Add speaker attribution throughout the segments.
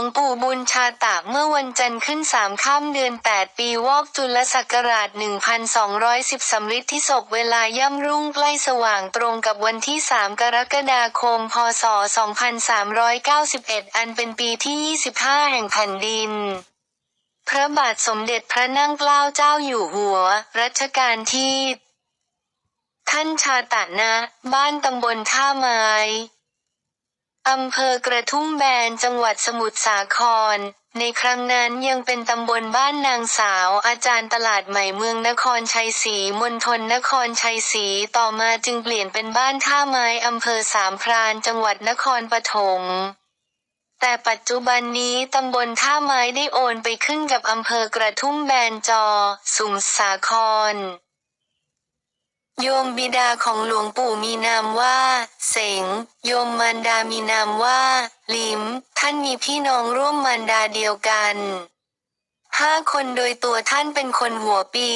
Speaker 1: วงปู่บุญชาตะเมื่อวันจันทร์ขึ้นสามค่ำเดือน 8 ปีวอกจุลศักราช 1210สำริดที่ศพเวลาย่ำรุ่งใกล้สว่างตรงกับวันที่ 3 กรกฎาคม พศ 2391 อันเป็นปีที่ 25 แห่งแผ่นดิน พระบาทสมเด็จพระนั่งเกล้าเจ้าอยู่หัว รัชกาลที่ ท่านชาตะนะ บ้านตำบลท่าไม้ อำเภอกระทุ่มแบนจังหวัดสมุทรสาคร ในครั้งนั้นยังเป็นตำบลบ้านนางสาว อาจารย์ตลาดใหม่เมืองนครชัยศรีมณฑลนครชัยศรีต่อมาจึงเปลี่ยนเป็นบ้านท่าไม้อำเภอสามพรานจังหวัดนครปฐมแต่ปัจจุบันนี้ตำบลท่าไม้ได้โอนไปขึ้นกับอำเภอกระทุ่มแบนจอ สุมสาคร โยมบิดาของหลวงปู่มีนามว่า เสง โยมมารดามีนามว่า ลิม ท่านมีพี่น้องร่วมมารดาเดียวกันห้าคนโดยตัวท่านเป็นคนหัวปี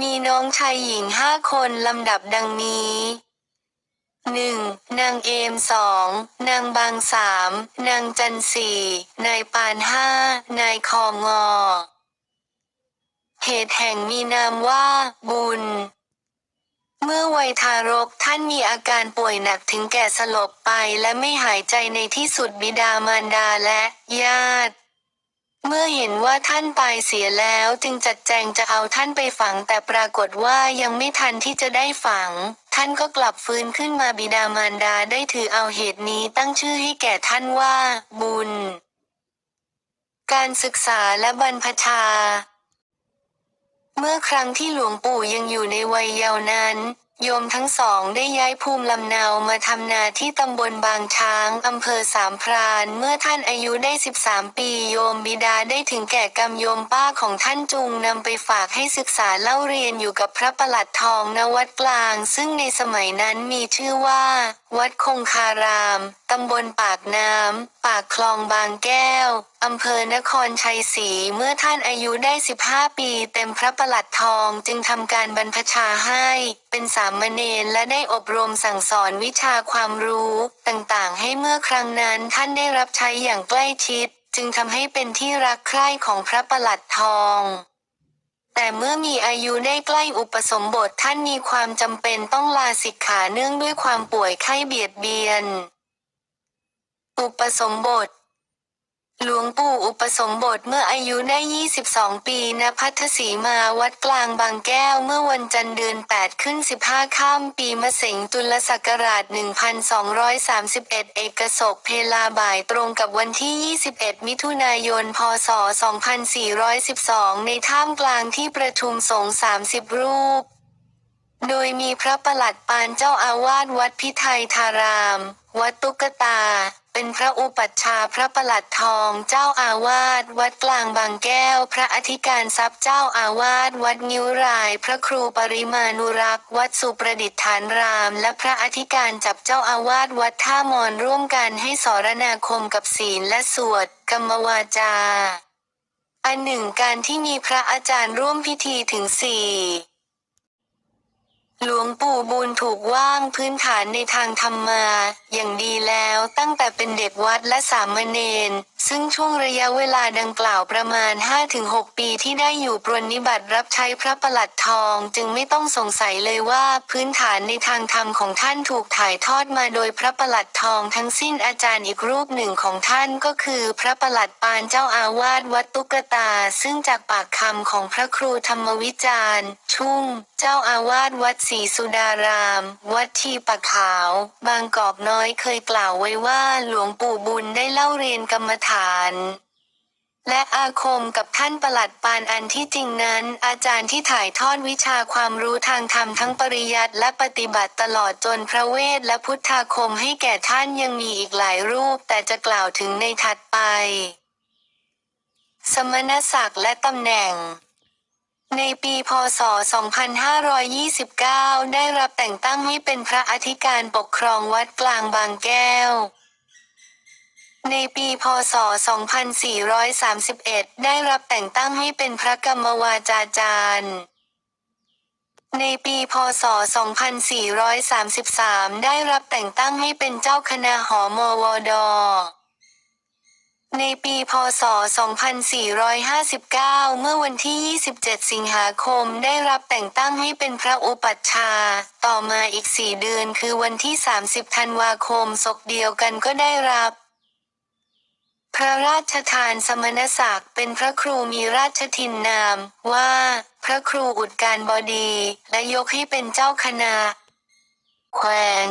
Speaker 1: มีน้องชายหญิงห้าคนลำดับดังนี้หนึ่งนางเอมสองนางบางสามนางจันสี่นายปานห้านายคองอเหตุแห่งมีนามว่า บุญ เมื่อวัยทารกท่านมีอาการป่วยหนักถึงแก่สลบไปและไม่หายใจในที่สุดบิดามารดาและญาติเมื่อเห็นว่าท่านตายเสียแล้วจึงจัดแจงจะเอาท่านไปฝัง แต่ปรากฏว่ายังไม่ทันที่จะได้ฝัง ท่านก็กลับฟื้นขึ้นมาบิดามารดาได้ถือเอาเหตุนี้ตั้งชื่อให้แก่ท่านว่า บุญ การศึกษาและบรรพชา เมื่อครั้งที่หลวงปู่ยังอยู่ในวัยเยาว์นั้น โยมทั้งสองได้ย้ายภูมิลำเนามาทำนาที่ตำบลบางช้างอำเภอสามพรานเมื่อท่านอายุได้ 13 ปีโยมบิดาได้ถึงแก่กรรมโยมป้าของท่านจุงนำไปฝากให้ศึกษาเล่าเรียนอยู่กับพระประหลัดทองณวัดกลาง ซึ่งในสมัยนั้นมีชื่อว่า วัดคงคาราม ตำบลปากน้ำ ปากคลองบางแก้ว อำเภอนครชัยศรี เมื่อท่านอายุได้ 15 ปีเต็มพระประหลัดทองจึงทำการบรรพชาให้ เป็นสามเณรและได้อบรมสั่งสอนวิชาความรู้ ต่างๆ ให้เมื่อครั้งนั้นท่านได้รับใช้อย่างใกล้ชิด จึงทำให้เป็นที่รักใคร่ของพระประหลัดทอง แต่เมื่อมีอายุได้ใกล้อุปสมบทท่านมีความจำเป็นต้องลาสิกขาเนื่องด้วยความป่วยไข้เบียดเบียน อุปสมบท หลวงปู่อุปสมบทเมื่ออายุได้ 22 ปีณพัทธสีมาวัดกลางบางแก้วเมื่อวันจันทร์เดือน 8 ขึ้น 15ค่ำปีมะเสงจุลศักราช 1231 เอกศกเพลาบ่ายตรงกับวันที่ 21 มิถุนายน พศ 2412 ในท่ามกลางที่ประชุมสงฆ์30 รูป โดยมีพระประหลัดปานเจ้าอาวาสวัดพิไทยทาราม วัดตุกตา เป็นพระอุปัชฌาย์พระประหลัดทองเจ้าอาวาสวัดกลางบางแก้ว พระอธิการทรัพย์เจ้าอาวาสวัดนิ้วราย พระครูปริมานุรักษ์วัดสุประดิษฐานราม และพระอธิการจับเจ้าอาวาสวัดท่ามอนร่วมกันให้สรณาคมกับศีลและสวดกรรมวาจา อันหนึ่งการที่มีพระอาจารย์ร่วมพิธีถึงสี่ หลวงปู่บุญถูกว่างพื้นฐานในทางธรรมา อย่างดีแล้วตั้งแต่เป็นเด็กวัดและสามเณร ซึ่งช่วงระยะเวลาดังกล่าวประมาณ 5-6 ปีที่ได้อยู่ปรนนิบัติรับใช้พระประหลัดทอง จึงไม่ต้องสงสัยเลยว่าพื้นฐานในทางธรรมของท่านถูกถ่ายทอดมาโดยพระประหลัดทองทั้งสิ้นอาจารย์อีกรูปหนึ่งของท่านก็คือ พระประหลัดปานเจ้าอาวาสวัดตุกตา ซึ่งจากปากคำของพระครูธรรมวิจารณ์ ชุ่ม เจ้าอาวาสวัดศรีสุดาราม วัดทีปะขาว บางกอกน้อยเคยกล่าวไว้ว่าหลวงปู่บุญได้เล่าเรียนกรรมฐานและอาคมกับท่านประหลัดปานอันที่จริงนั้น อาจารย์ที่ถ่ายทอดวิชาความรู้ทางธรรมทั้งปริยัติและปฏิบัติตลอดจนพระเวทและพุทธาคมให้แก่ท่านยังมีอีกหลายรูป แต่จะกล่าวถึงในถัดไป สมณศักดิ์และตำแหน่งในปีพศ 2529 ได้รับแต่งตั้งให้เป็นพระอธิการปกครองวัดกลางบางแก้ว ในปีพศ 2431 ได้รับแต่งตั้งให้เป็นพระกรรมวาจาจารย์ ในปีพศ 2433 ได้รับแต่งตั้งให้เป็นเจ้าคณะหอมวดในปีพศ 2459 เมื่อวันที่ 27 สิงหาคมได้รับแต่งตั้งให้เป็นพระอุปัชฌาย์ต่อมาอีกสี่เดือนคือวันที่ 30 ธันวาคมศกเดียวกันก็ได้รับ พระราชทานสมณศักดิ์เป็นพระครูมีราชทินนามว่า พระครูอุดการบดี และยกให้เป็นเจ้าคณะ แขวง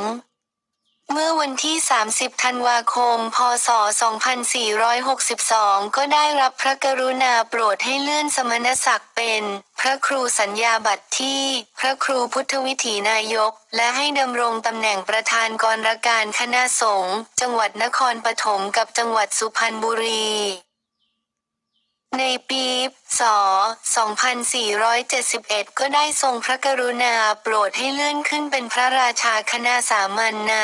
Speaker 1: เมื่อวันที่ 30 ธันวาคม พศ 2462 ก็ได้รับพระกรุณาโปรดให้เลื่อนสมณศักดิ์เป็น พระครูสัญญาบัตรที่ พระครูพุทธวิถีนายก และให้ดำรงตำแหน่งประธานกรการคณะสงฆ์จังหวัดนครปฐมกับจังหวัดสุพรรณบุรี ในปีศ2471 ก็ได้ทรงพระกรุณาโปรดให้เลื่อนขึ้นเป็นพระราชาคณะสามัญใน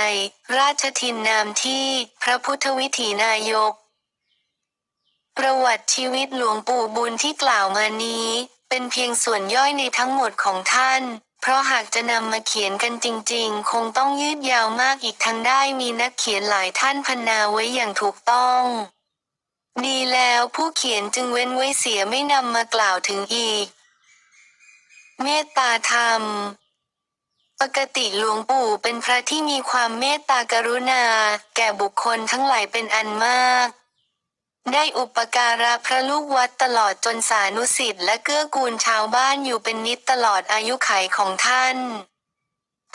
Speaker 1: ราชทินนามที่พระพุทธวิถีนายก ประวัติชีวิตหลวงปู่บุญที่กล่าวมานี้ เป็นเพียงส่วนย่อยในทั้งหมดของท่าน เพราะหากจะนำมาเขียนกันจริงๆ คงต้องยืดยาวมากอีกทั้งได้มีนักเขียนหลายท่านพรรณนาไว้อย่างถูกต้อง ดีแล้วผู้เขียนจึงเว้นไว้เสียไม่นำมากล่าวถึงอีก เมตตาธรรม ปกติหลวงปู่เป็นพระที่มีความเมตตากรุณา แก่บุคคลทั้งหลายเป็นอันมาก ได้อุปการะพระลูกวัดตลอดจนสานุสิทธิ์และเกื้อกูลชาวบ้านอยู่เป็นนิดตลอดอายุขัยของท่าน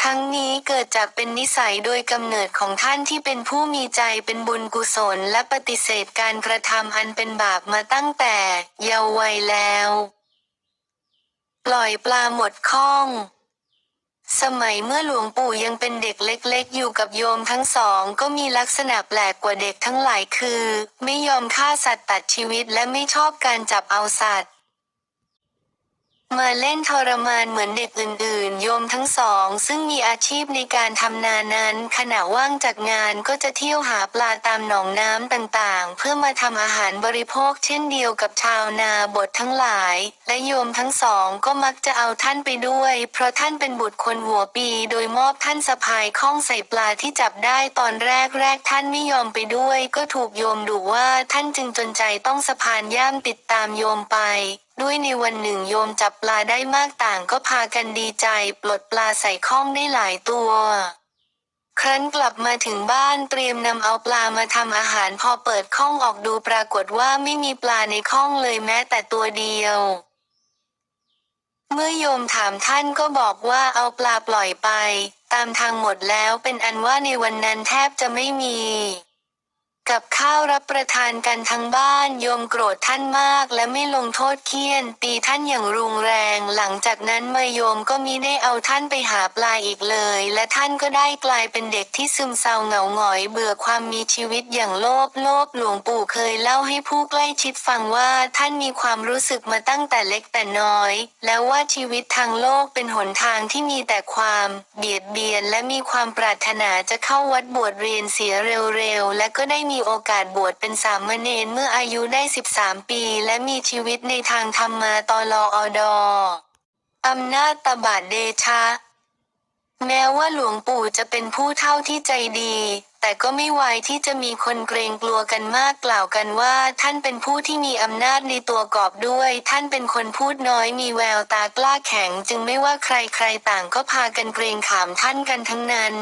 Speaker 1: ทั้งนี้เกิดจากเป็นนิสัยโดยกำเนิดของท่านที่เป็นผู้มีใจเป็นบุญกุศลและปฏิเสธการกระทำอันเป็นบาปมาตั้งแต่เยาว์วัยแล้ว ปล่อยปลาหมดข้อง สมัยเมื่อหลวงปู่ยังเป็นเด็กเล็กๆ อยู่กับโยมทั้งสองก็มีลักษณะแปลกกว่าเด็กทั้งหลายคือ ไม่ยอมฆ่าสัตว์ตัดชีวิตและไม่ชอบการจับเอาสัตว์ มาเล่นทรมานเหมือนเด็กอื่นๆ โยมทั้งสอง ซึ่งมีอาชีพในการทำนานั้น ขณะว่างจากงานก็จะเที่ยวหาปลาตามหนองน้ำต่างๆ เพื่อมาทำอาหารบริโภคเช่นเดียวกับชาวนาบททั้งหลาย และโยมทั้งสองก็มักจะเอาท่านไปด้วย เพราะท่านเป็นบุตรคนหัวปี โดยมอบท่านสะพายข้องใส่ปลาที่จับได้ตอนแรกแรกท่านไม่ยอมไปด้วย ก็ถูกโยมดุว่าท่านจึงจนใจต้องสะพานย่ามติดตามโยมไป ด้วยในวันหนึ่งโยมจับปลาได้มากต่างก็พากันดีใจ ปลดปลาใส่ข้องได้หลายตัว ครั้นกลับมาถึงบ้านเตรียมนำเอาปลามาทำอาหารพอเปิดข้องออกดูปรากฏว่าไม่มีปลาในข้องเลยแม้แต่ตัวเดียว เมื่อโยมถามท่านก็บอกว่าเอาปลาปล่อยไป ตามทางหมดแล้วเป็นอันว่าในวันนั้นแทบจะไม่มี กับข้าวรับประทานกันทั้งบ้านโยมโกรธท่านมากและไม่ลงโทษเคี่ยนตีท่านอย่างรุนแรง หลังจากนั้นมาโยมก็มิได้เอาท่านไปหาปลาอีกเลย และท่านก็ได้กลายเป็นเด็กที่ซึมเศร้าเหงาหงอยเบื่อความมีชีวิตอย่างโลภโลภหลวงปู่เคยเล่าให้ผู้ใกล้ชิดฟังว่าท่านมีความรู้สึกมาตั้งแต่เล็กแต่น้อย แล้วว่าชีวิตทางโลกเป็นหนทางที่มีแต่ความ เบียดเบียนและมีความปรารถนาจะเข้าวัดบวชเรียนเสียเร็วๆและก็ได้มีีโอกาสบวชเป็นสามเณรเมื่ออายุได้ 13 ปี และมีชีวิตในทางธรรมมาตอลออดออำนาจตบาดเดชะ แม้ว่าหลวงปู่จะเป็นผู้เท่าที่ใจดี แต่ก็ไม่ไวายที่จะมีคนเกรงกลัวกันมากกล่าวกันว่า ท่านเป็นผู้ที่มีอำนาจในตัวกอบด้วย ท่านเป็นคนพูดน้อยมีแววตากล้าแข็ง จึงไม่ว่าใครใครต่างก็พากันเกรงขามท่านกันทั้งนั้น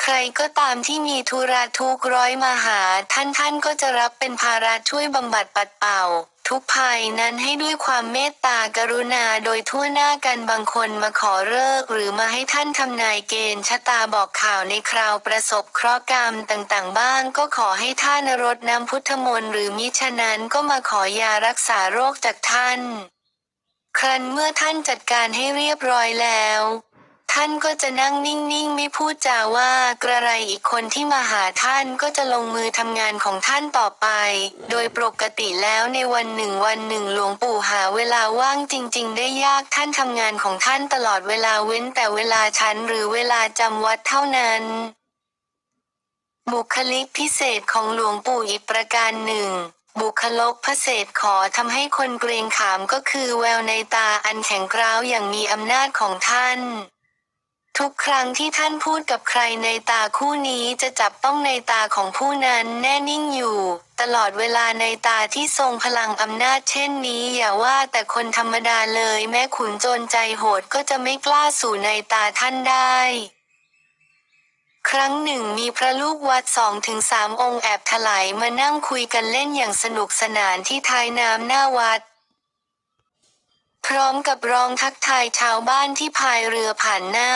Speaker 1: ใครก็ตามที่มีธุระทุกร้อยมาหา ท่านท่านก็จะรับเป็นภาระช่วยบำบัดปัดเป่า ทุกภัยนั้นให้ด้วยความเมตตากรุณาโดยทั่วหน้ากันบางคนมาขอเลิกหรือมาให้ท่านทำนายเกณฑ์ชะตาบอกข่าวในคราวประสบเคราะห์กรรมต่างๆ บ้าง ก็ขอให้ท่านรดน้ำพุทธมนต์หรือมิฉะนั้นก็มาขอยารักษาโรคจากท่าน ครั้นเมื่อท่านจัดการให้เรียบร้อยแล้ว ท่านก็จะนั่งนิ่งๆ ไม่พูดจาว่ากระไรอีกคนที่มาหาท่านก็จะลงมือทำงานของท่านต่อไป โดยปกติแล้วในวันหนึ่งวันหนึ่งหลวงปู่หาเวลาว่างจริง ๆ ได้ยากท่านทำงานของท่านตลอดเวลาเว้นแต่เวลาฉันหรือเวลาจำวัดเท่านั้น บุคลิกพิเศษของหลวงปู่อีกประการหนึ่งบุคลกพเศษขอทำให้คนเกรงขามก็คือแววในตาอันแข็งกร้าวอย่างมีอำนาจของท่าน ทุกครั้งที่ท่านพูดกับใครในตาคู่นี้จะจับต้องในตาของผู้นั้นแน่นิ่งอยู่ ตลอดเวลาในตาที่ทรงพลังอำนาจเช่นนี้อย่าว่าแต่คนธรรมดาเลยแม้ขุนโจรใจโหดก็จะไม่กล้าสู่ในตาท่านได้ครั้งหนึ่งมีพระลูกวัดสองถึงสามองค์แอบถลายมานั่งคุยกันเล่นอย่างสนุกสนานที่ท้ายน้ำหน้าวัด พร้อมกับร้องทักทายชาวบ้านที่พายเรือผ่านหน้า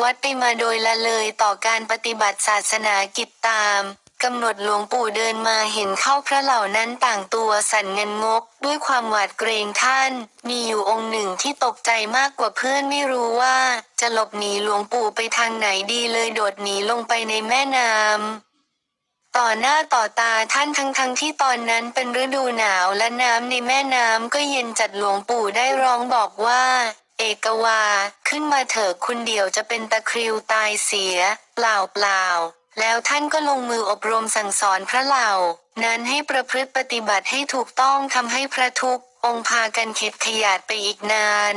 Speaker 1: วัดไปมาโดยละเลยต่อการปฏิบัติศาสนากิจตามกำหนดหลวงปู่เดินมาเห็นเข้าพระเหล่านั้นต่างตัวสั่นเงินงก ด้วยความหวาดเกรงท่าน มีอยู่องค์หนึ่งที่ตกใจมากกว่าเพื่อนไม่รู้ว่า จะหลบหนีหลวงปู่ไปทางไหนดีเลยโดดหนีลงไปในแม่น้ำ ต่อหน้าต่อตาท่านทั้งทั้งที่ตอนนั้นเป็นฤดูหนาวและน้ำในแม่น้ำก็เย็นจัดหลวงปู่ได้ร้องบอกว่า เอกวา ขึ้นมาเถอะคุณเดียวจะเป็นตะคริวตายเสีย เปล่าเปล่า แล้วท่านก็ลงมืออบรมสั่งสอนพระเหล่า นั้นให้ประพฤติปฏิบัติให้ถูกต้องทำให้พระทุกองพากันเข็ดขยาดไปอีกนาน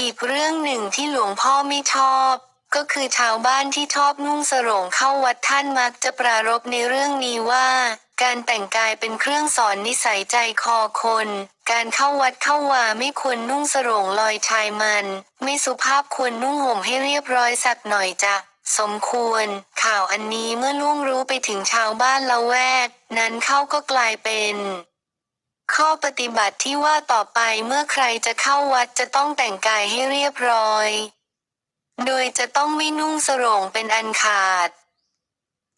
Speaker 1: อีกเรื่องหนึ่งที่หลวงพ่อไม่ชอบ ก็คือชาวบ้านที่ชอบนุ่งสรงเข้าวัดท่านมักจะปรารบในเรื่องนี้ว่า การแต่งกายเป็นเครื่องสอนนิสัยใจคอคน การเข้าวัดเข้าวาไม่ควรนุ่งสรงลอยชายมัน ไม่สุภาพควรนุ่งห่มให้เรียบร้อยสักหน่อยจ้ะสมควร ข่าวอันนี้เมื่อล่วงรู้ไปถึงชาวบ้านละแวก นั้นเข้าก็กลายเป็นข้อปฏิบัติที่ว่าต่อไปเมื่อใครจะเข้าวัดจะต้องแต่งกายให้เรียบร้อย โดยจะต้องไม่นุ่งสรงเป็นอันขาด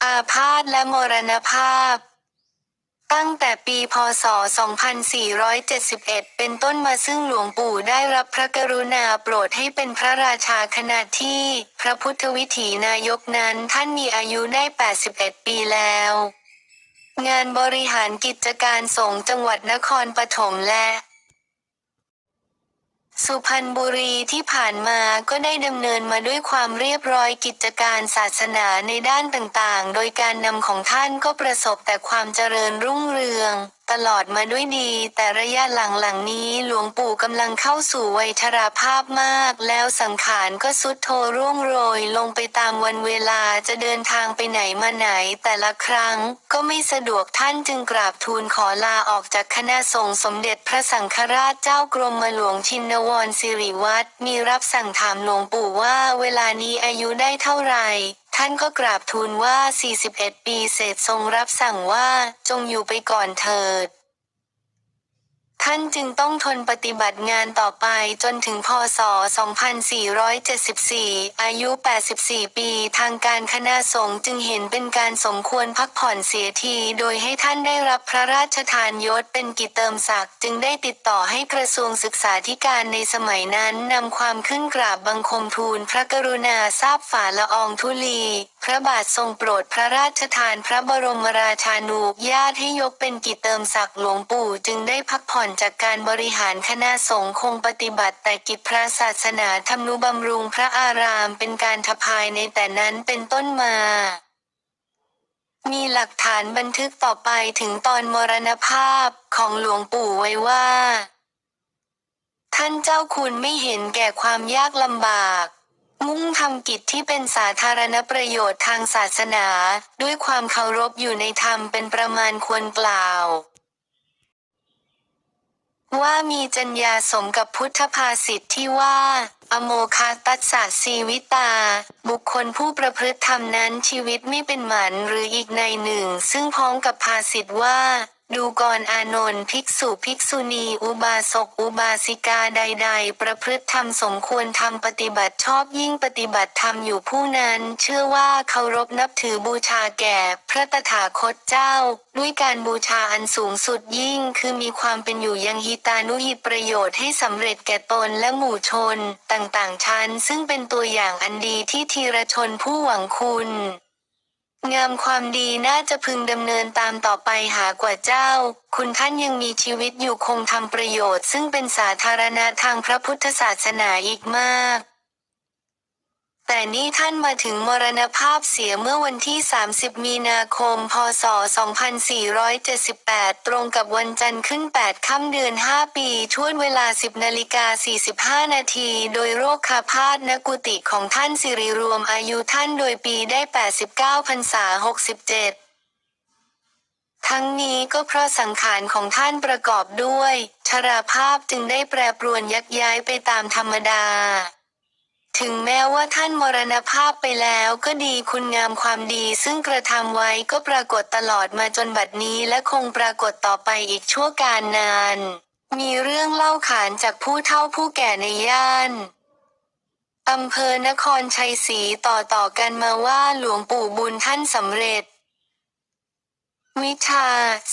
Speaker 1: อาพาธและมรณภาพ ตั้งแต่ปีพศ 2471 เป็นต้นมาซึ่งหลวงปู่ได้รับพระกรุณาโปรดให้เป็นพระราชาขณะที่พระพุทธวิถีนายกนั้นท่านมีอายุได้ 81 ปีแล้วงานบริหารกิจการสงฆ์จังหวัดนครปฐมและ สุพรรณบุรีที่ผ่านมาก็ได้ดำเนินมาด้วยความเรียบร้อยกิจการศาสนาในด้านต่างๆ โดยการนำของท่านก็ประสบแต่ความเจริญรุ่งเรืองตลอดมาด้วยดี แต่ระยะหลังๆนี้หลวงปู่กำลังเข้าสู่วัยชราภาพมาก แล้วสังขารก็สุดโทร่วงโรยลงไปตามวันเวลาจะเดินทางไปไหนมาไหน แต่ละครั้งก็ไม่สะดวกท่านจึงกราบทูลขอลาออกจากคณะสงฆ์สมเด็จพระสังฆราชเจ้ากรมหลวงชินวรสิริวัตรมีรับสั่งถามหลวงปู่ว่าเวลานี้อายุได้เท่าไหร่ ท่านก็กราบทูลว่า 41 ปีเศษทรงรับสั่งว่าจงอยู่ไปก่อนเถิด ท่านจึงต้องทนปฏิบัติงานต่อไปจนถึงพศ 2474 อายุ 84 ปี ทางการคณะสงฆ์จึงเห็นเป็นการสมควรพักผ่อนเสียที โดยให้ท่านได้รับพระราชทานยศเป็นกิจเติมศักดิ์จึงได้ติดต่อให้กระทรวงศึกษาธิการในสมัยนั้นนำความขึ้นกราบบังคมทูลพระกรุณาทราบฝ่าละอองธุลี พระบาททรงโปรดพระราชทานพระบรมราชานุญาตให้ยกเป็นกิจเติมศักดิ์หลวงปู่จึงได้พักผ่อนจากการบริหารคณะสงฆ์คงปฏิบัติแต่กิจพระศาสนาธรรมนุบำรุงพระอารามเป็นการทภายในแต่นั้นเป็นต้นมามีหลักฐานบันทึกต่อไปถึงตอนมรณภาพของหลวงปู่ไว้ว่า ท่านเจ้าคุณไม่เห็นแก่ความยากลำบาก มุ่งทำกิจที่เป็นสาธารณประโยชน์ทางศาสนา ด้วยความเคารพอยู่ในธรรมเป็นประมาณควรกล่าว ว่ามีจัญญาสมกับพุทธภาษิตที่ว่า อโมคาตัสสะสีวิตา บุคคลผู้ประพฤติธรรมนั้นชีวิตไม่เป็นหมันหรืออีกในหนึ่ง ซึ่งพ้องกับภาษิตว่า ดูก่อนอานนท์ภิกษุภิกษุณีอุบาสกอุบาสิกาใด ๆ ประพฤติธรรมสมควรทำปฏิบัติชอบยิ่งปฏิบัติธรรมอยู่ผู้นั้น เชื่อว่าเคารพนับถือบูชาแก่ พระตถาคตเจ้า ด้วยการบูชาอันสูงสุดยิ่งคือมีความเป็นอยู่ยังหิตานุหิตประโยชน์ให้สำเร็จแก่ตนและหมู่ชน ต่างๆชั้นซึ่งเป็นตัวอย่างอันดีที่ทีรชนผู้หวังคุณ งามความดีน่าจะพึงดำเนินตามต่อไปหากว่าเจ้า คุณท่านยังมีชีวิตอยู่คงทำประโยชน์ ซึ่งเป็นสาธารณะทางพระพุทธศาสนาอีกมาก แต่นี่ท่านมาถึงมรณภาพเสียเมื่อวันที่ 30 มีนาคม พศ 2478 ตรงกับวันจันทร์ขึ้น 8 ค่ำเดือน 5 ปีช่วงเวลา 10นาฬิกา45 นาที โดยโรคคาพาธณกุฏิของท่านสิริรวมอายุท่านโดยปีได้ 89พรรษา 67ทั้งนี้ก็เพราะสังขารของท่านประกอบด้วย ชราภาพจึงได้แปรปรวนยักย้ายไปตามธรรมดา ถึงแม้ว่าท่านมรณภาพไปแล้วก็ดีคุณงามความดีซึ่งกระทำไว้ก็ปรากฏตลอดมาจนบัดนี้และคงปรากฏต่อไปอีกชั่วการนาน มีเรื่องเล่าขานจากผู้เฒ่าผู้แก่ในย่านอำเภอนครชัยศรีต่อต่อกันมาว่าหลวงปู่บุญท่านสำเร็จ วิชา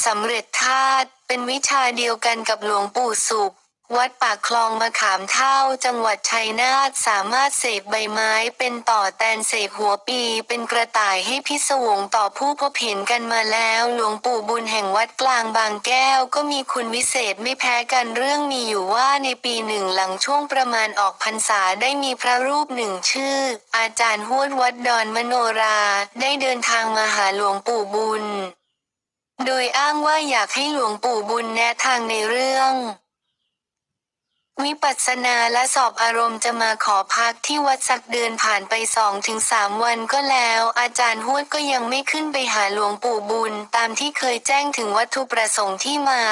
Speaker 1: สำเร็จธาตุเป็นวิชาเดียวกันกับหลวงปู่สุข วัดปากคลองมะขามเท่าจังหวัดชัยนาทสามารถเสกใบไม้เป็นต่อแตนเสกหัวปีเป็นกระต่ายให้พิศวงต่อผู้พบเห็นกันมาแล้ว หลวงปู่บุญแห่งวัดกลางบางแก้วก็มีคุณวิเศษไม่แพ้กันเรื่องมีอยู่ว่าในปีหนึ่งหลังช่วงประมาณออกพรรษาได้มีพระรูปหนึ่งชื่อ อาจารย์ฮวดวัดดอนมโนรา ได้เดินทางมาหาหลวงปู่บุญ โดยอ้างว่าอยากให้หลวงปู่บุญแนะทางในเรื่อง วิปัสสนาและสอบอารมณ์จะมาขอพักที่วัดสักเดือนผ่านไปสองถึงสามวันก็แล้ว อาจารย์ฮวดก็ยังไม่ขึ้นไปหาหลวงปู่บุญ ตามที่เคยแจ้งถึงวัตถุประสงค์ที่มา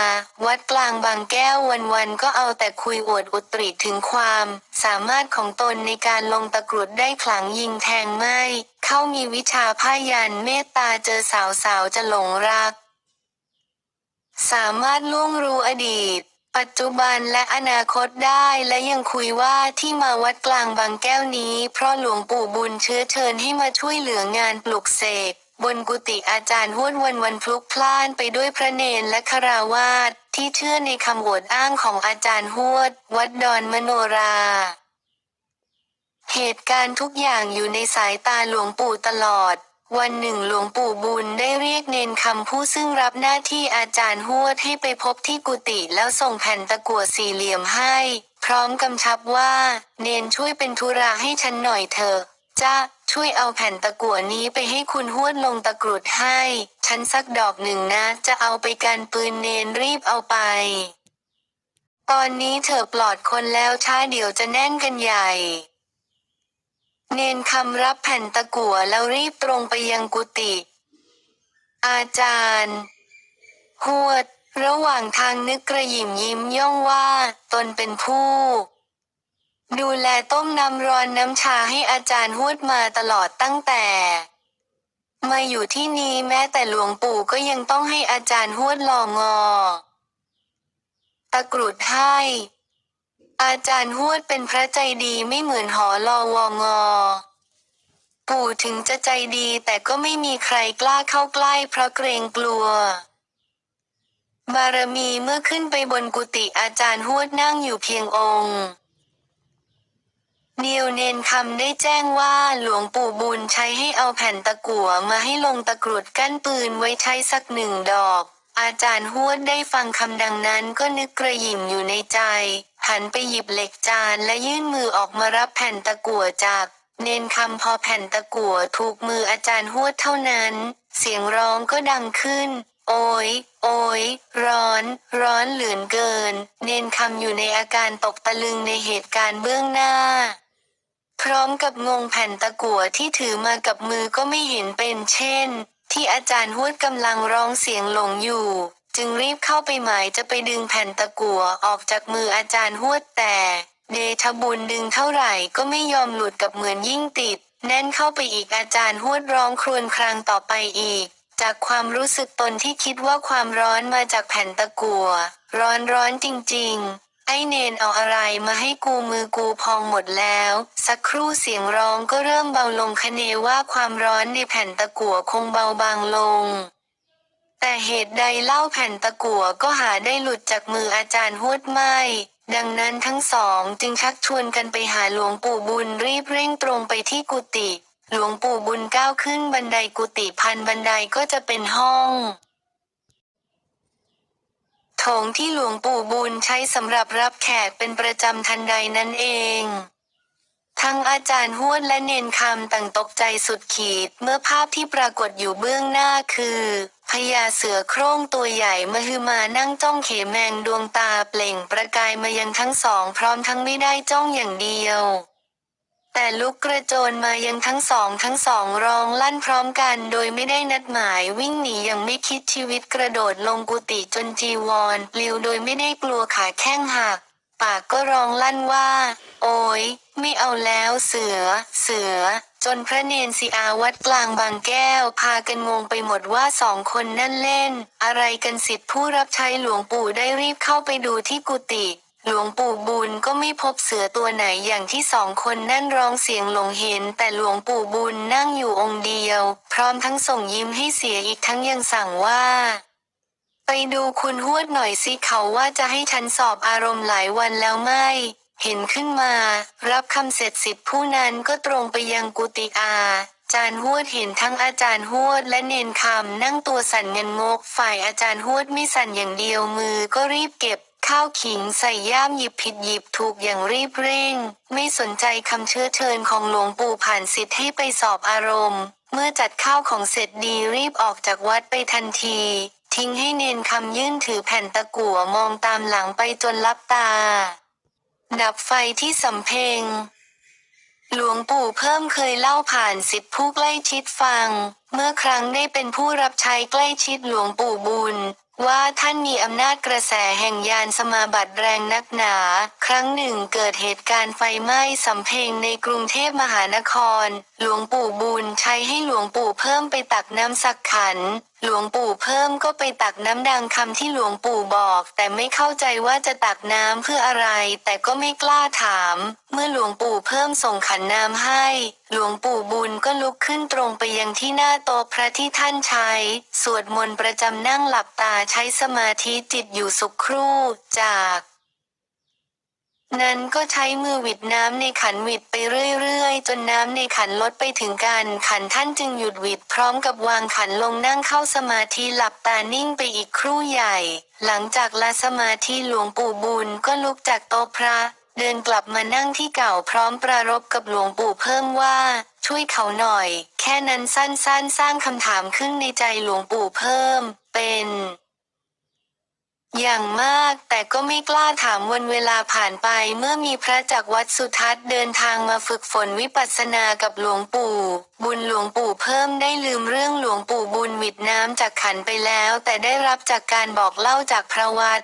Speaker 1: วัดกลางบางแก้ววันๆก็เอาแต่คุยอวดอุตริถึงความ สามารถของตนในการลงตะกรุดได้ขลังยิงแทงไม่ เข้ามีวิชาผ้ายันเมตตาเจอสาวๆจะหลงรัก สามารถล่วงรู้อดีต ปัจจุบันและอนาคตได้และยังคุยว่าที่มาวัดกลางบางแก้วนี้ เพราะหลวงปู่บุญเชื้อเชิญให้มาช่วยเหลืองานปลุกเสกบนกุฏิอาจารย์ห้วนวันวันพลุกพล่านไปด้วยพระเนนและคาราวาสที่เชื่อในคำอวดอ้างของอาจารย์หวด วัดดอนมโนรา เหตุการณ์ทุกอย่างอยู่ในสายตาหลวงปู่ตลอด วันหนึ่งหลวงปู่บุญได้เรียกเนนคำผู้ซึ่งรับหน้าที่อาจารย์หวดให้ไปพบที่กุฏิแล้วส่งแผ่นตะกั่วสี่เหลี่ยมให้ พร้อมกำชับว่า เนนช่วยเป็นธุระให้ฉันหน่อยเถอะจ้าช่วยเอาแผ่นตะกั่วนี้ไปให้คุณหวดลงตะกรุดให้ ฉันสักดอกหนึ่งนะ จะเอาไปกันปืนเนนรีบเอาไป ตอนนี้เธอปลอดคนแล้วช้าเดี๋ยวจะแน่นกันใหญ่ เนนคำรับแผ่นตะกั่วแล้วรีบตรงไปยังกุฏิอาจารย์ หวด ระหว่างทางนึกกระยิมยิ้มย่องว่า ตนเป็นผู้ ดูแลต้มน้ำร้อนน้ำชาให้อาจารย์หวดมาตลอดตั้งแต่ มาอยู่ที่นี้แม้แต่หลวงปู่ก็ยังต้องให้อาจารย์หวดลองอตะกรุดให้ อาจารย์หวดเป็นพระใจดีไม่เหมือนหอรอวองอ ปู่ถึงจะใจดีแต่ก็ไม่มีใครกล้าเข้าใกล้เพราะเกรงกลัว บารมีเมื่อขึ้นไปบนกุฏิอาจารย์หวดนั่งอยู่เพียงองค์เดียวเนนคำได้แจ้งว่าหลวงปู่บุญใช้ให้เอาแผ่นตะกั่วมาให้ลงตะกรุดกั้นปืนไว้ใช้สักหนึ่งดอก อาจารย์ฮวดได้ฟังคำดังนั้นก็นึกกระยิ่มอยู่ในใจ หันไปหยิบเหล็กจานและยื่นมือออกมารับแผ่นตะกั่วจาก เนนคำพอแผ่นตะกั่วถูกมืออาจารย์ฮวดเท่านั้น เสียงร้องก็ดังขึ้น โอยโอยร้อน ร้อนเหลือนเกิน เนนคำอยู่ในอาการตกตะลึงในเหตุการณ์เบื้องหน้า พร้อมกับงงแผ่นตะกั่วที่ถือมากับมือก็ไม่เห็นเป็นเช่น ที่อาจารย์ฮวดกำลังร้องเสียงหลงอยู่ จึงรีบเข้าไปหมายจะไปดึงแผ่นตะกั่วออกจากมืออาจารย์ฮวดแต่ เดชบุญดึงเท่าไหร่ก็ไม่ยอมหลุดกับเหมือนยิ่งติด แน่นเข้าไปอีกอาจารย์ฮวดร้องครวญครางต่อไปอีก จากความรู้สึกตนที่คิดว่าความร้อนมาจากแผ่นตะกั่วร้อนร้อนจริง ๆไอเนนเอาอะไรมาให้กูมือกูพองหมดแล้ว สักครู่เสียงร้องก็เริ่มเบาลงคเนว่าความร้อนในแผ่นตะกั่วคงเบาบางลง แต่เหตุใดเล่าแผ่นตะกั่วก็หาได้หลุดจากมืออาจารย์ฮวดไม่ ดังนั้นทั้งสองจึงชักชวนกันไปหาหลวงปู่บุญรีบเร่งตรงไปที่กุฏิหลวงปู่บุญก้าวขึ้นบันไดกุฏิพันบันไดก็จะเป็นห้องโถงที่หลวงปู่บุญใช้สำหรับรับแขกเป็นประจำทันใดนั่นเอง ทั้งอาจารย์ห้วนและเนนคำต่างตกใจสุดขีด เมื่อภาพที่ปรากฏอยู่เบื้องหน้าคือพญาเสือโคร่งตัวใหญ่มหึมานั่งจ้องเขแมงดวงตาเปล่งประกายมายังทั้งสอง พร้อมทั้งไม่ได้จ้องอย่างเดียว แต่ลุกกระโจนมายังทั้งสอง ทั้งสองร้องลั่นพร้อมกัน โดยไม่ได้นัดหมายวิ่งหนีอย่างไม่คิดชีวิตกระโดดลงกุฏิจนจีวรปลิวโดยไม่ได้กลัวขาแข้งหัก ปากก็ร้องลั่นว่า โอย ไม่เอาแล้วเสือ เสือ จนพระเนนสีอาวัดกลางบางแก้ว พากันงงไปหมดว่าสองคนนั่นเล่น อะไรกันสิทธิผู้รับใช้หลวงปู่ได้รีบเข้าไปดูที่กุฏิหลวงปู่บุญก็ไม่พบเสือตัวไหนอย่างที่สองคนนั่นร้องเสียงหลงเห็น แต่หลวงปู่บุญนั่งอยู่องค์เดียว พร้อมทั้งส่งยิ้มให้เสียอีกทั้งยังสั่งว่า ไปดูคุณหวดหน่อยสิเขาว่าจะให้ฉันสอบอารมณ์หลายวันแล้วไม่ เห็นขึ้นมา รับคำเสร็จสิทธิผู้นั้นก็ตรงไปยังกุฏิอาจารย์หวดเห็นทั้งอาจารย์หวดและเนนคำนั่งตัวสั่นเงินงก ฝ่ายอาจารย์หวดไม่สั่นอย่างเดียวมือก็รีบเก็บ ข้าวขิงใส่ย่ามหยิบผิดหยิบถูกอย่างรีบเร่ง ไม่สนใจคำเชื้อเชิญของหลวงปู่ผ่านสิทธิ์ให้ไปสอบอารมณ์ เมื่อจัดข้าวของเสร็จดีรีบออกจากวัดไปทันที ทิ้งให้เนนคำยื่นถือแผ่นตะกั่วมองตามหลังไปจนลับตา ดับไฟที่สำเพ็ง หลวงปู่เพิ่มเคยเล่าผ่านสิทธิผู้ใกล้ชิดฟัง เมื่อครั้งได้เป็นผู้รับใช้ใกล้ชิดหลวงปู่บุญ ว่าท่านมีอำนาจกระแสแห่งยานสมาบัติแรงนักหนา ครั้งหนึ่งเกิดเหตุการณ์ไฟไหม้สำเพ็งในกรุงเทพมหานคร หลวงปู่บุญใช้ให้หลวงปู่เพิ่มไปตักน้ำสักขัน หลวงปู่เพิ่มก็ไปตักน้ำดังคำที่หลวงปู่บอก แต่ไม่เข้าใจว่าจะตักน้ำเพื่ออะไร แต่ก็ไม่กล้าถาม เมื่อหลวงปู่เพิ่มส่งขันน้ำให้ หลวงปู่บุญก็ลุกขึ้นตรงไปยังที่หน้าโต๊ะพระที่ท่านใช้ สวดมนต์ประจำนั่งหลับตาใช้สมาธิจิตอยู่สุขครู่จาก นั้นก็ใช้มือหวิดน้ำในขันหวิดไปเรื่อยๆ จนน้ำในขันลดไปถึงกัน ขันท่านจึงหยุดหวิดพร้อมกับวางขันลงนั่งเข้าสมาธิหลับตานิ่งไปอีกครู่ใหญ่ หลังจากละสมาธิหลวงปู่บุญก็ลุกจากโต๊ะพระ เดินกลับมานั่งที่เก่าพร้อมปรารบกับหลวงปู่เพิ่มว่า ช่วยเขาหน่อย แค่นั้นสั้นๆสร้างคำถามขึ้นในใจหลวงปู่เพิ่ม เป็น อย่างมากแต่ก็ไม่กล้าถามวันเวลาผ่านไปเมื่อมีพระจากวัดสุทัศน์เดินทางมาฝึกฝนวิปัสสนากับหลวงปู่ บุญหลวงปู่เพิ่มได้ลืมเรื่องหลวงปู่บุญหวิดน้ำจากขันไปแล้ว แต่ได้รับจากการบอกเล่าจากพระวัด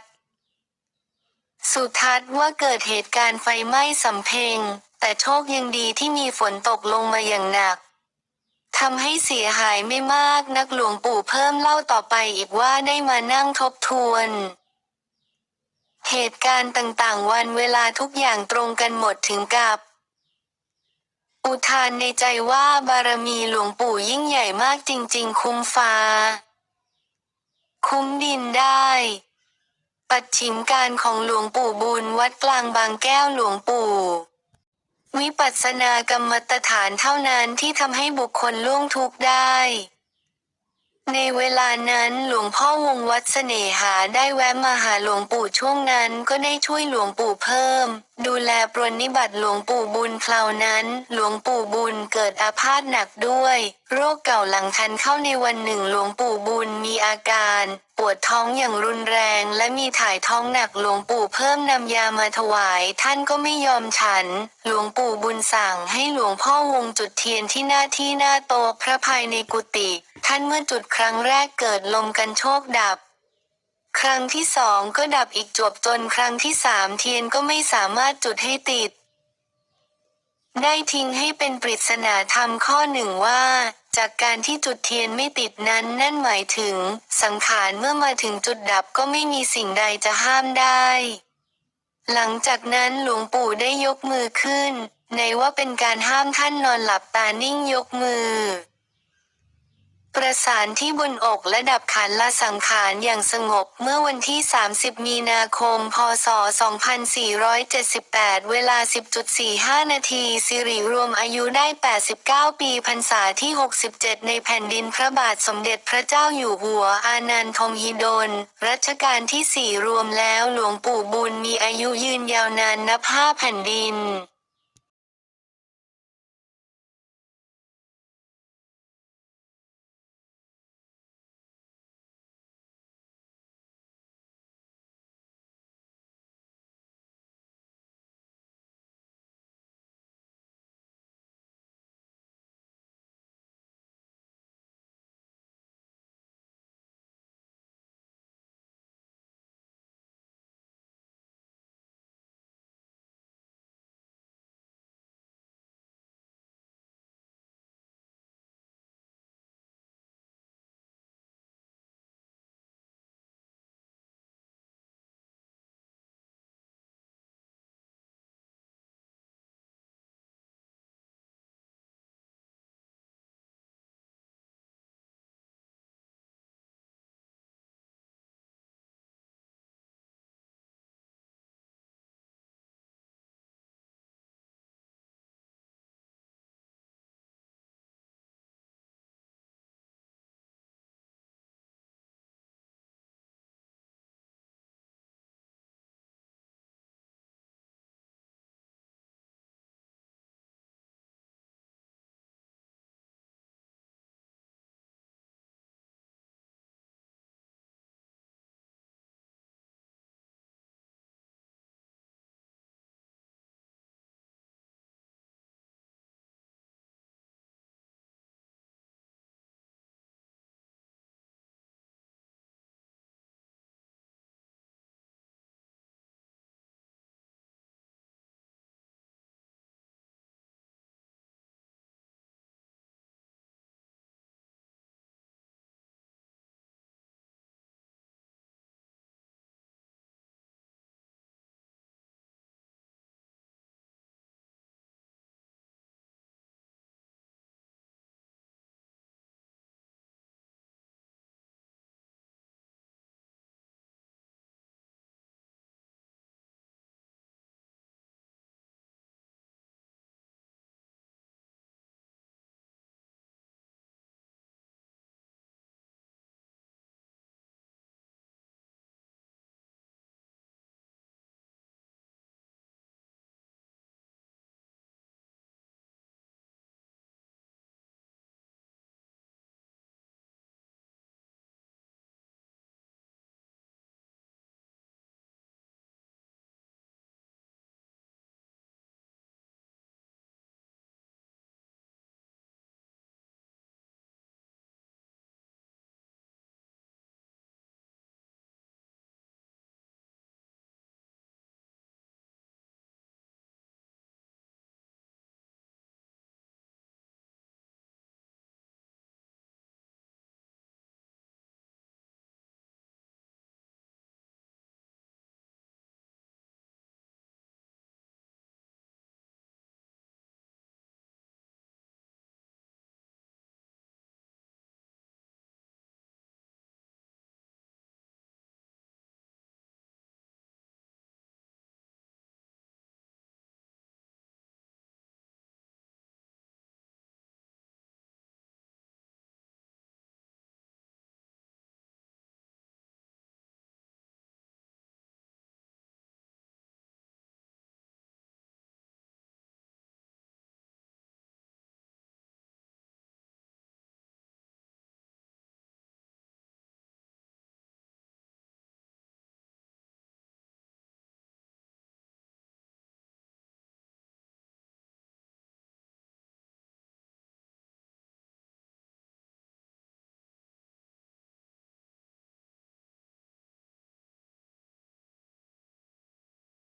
Speaker 1: สุทัศน์ว่าเกิดเหตุการณ์ไฟไหม้สำเพ็งแต่โชคยังดีที่มีฝนตกลงมาอย่างหนัก ทำให้เสียหายไม่มากนักหลวงปู่เพิ่มเล่าต่อไปอีกว่าได้มานั่งทบทวน เหตุการณ์ต่างๆ วันเวลาทุกอย่างตรงกันหมดถึงกับ อุทานในใจว่าบารมีหลวงปู่ยิ่งใหญ่มากจริง ๆ คุ้มฟ้า คุ้มดินได้ ปัจฉิมการของหลวงปู่บุญวัดกลางบางแก้วหลวงปู่ วิปัสสนากรรมตฐานเท่านั้นที่ทำให้บุคคลล่วงทุกข์ได้ ในเวลานั้นหลวงพ่อวงวัดเสน่หาได้แวะมาหาหลวงปู่ช่วงนั้นก็ได้ช่วยหลวงปู่เพิ่ม ดูแลปรนนิบัติหลวงปู่บุญคราวนั้น หลวงปู่บุญเกิดอาพาธหนักด้วย โรคเก่าหลังทันเข้าในวันหนึ่งหลวงปู่บุญมีอาการ ปวดท้องอย่างรุนแรงและมีถ่ายท้องหนักหลวงปู่เพิ่มนำยามาถวาย ท่านก็ไม่ยอมฉัน หลวงปู่บุญสั่งให้หลวงพ่อวงจุดเทียนที่หน้าที่หน้าโตะพระภายในกุฏิ ท่านเมื่อจุดครั้งแรกเกิดลมกันโชคดับ ครั้งที่สองก็ดับอีกจวบจนครั้งที่สามเทียนก็ไม่สามารถจุดให้ติด ได้ทิ้งให้เป็นปริศนาธรรมข้อหนึ่งว่า จากการที่จุดเทียนไม่ติดนั้นนั่นหมายถึง สังขารเมื่อมาถึงจุดดับก็ไม่มีสิ่งใดจะห้ามได้ หลังจากนั้นหลวงปู่ได้ยกมือขึ้น ในว่าเป็นการห้ามท่านนอนหลับตานิ่งยกมือ ประสานที่บนอกและดับขันละสังขารอย่างสงบเมื่อวันที่ 30 มีนาคม พศ 2478 เวลา 10.45 นาทีสิริรวมอายุได้ 89 ปีพรรษาที่ 67 ในแผ่นดินพระบาทสมเด็จพระเจ้าอยู่หัวอานันทมหิดล รัชกาลที่ 4 รวมแล้วหลวงปู่บุญมีอายุยืนยาวนานนับห้าแผ่นดิน